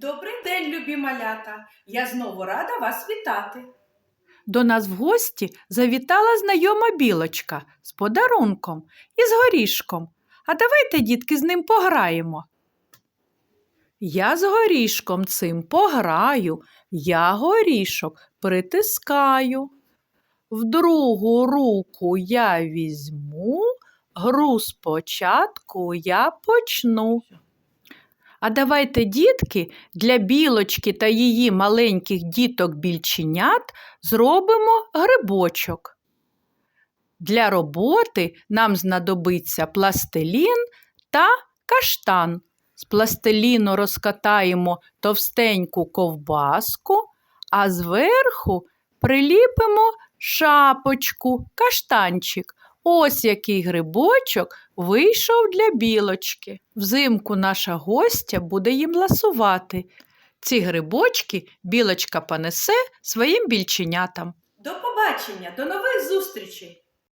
Добрий день, любі малята! Я знову рада вас вітати. До нас в гості завітала знайома білочка з подарунком і з горішком. А давайте, дітки, з ним пограємо. Я з горішком цим пограю, я горішок притискаю. В другу руку я візьму, гру спочатку я почну. А давайте, дітки, для білочки та її маленьких діток-більченят зробимо грибочок. Для роботи нам знадобиться пластилін та каштан. З пластиліну розкатаємо товстеньку ковбаску, а зверху приліпимо шапочку, каштанчик. Ось який грибочок вийшов для білочки. Взимку наша гостя буде їм ласувати. Ці грибочки білочка понесе своїм більченятам. До побачення, до нових зустрічей!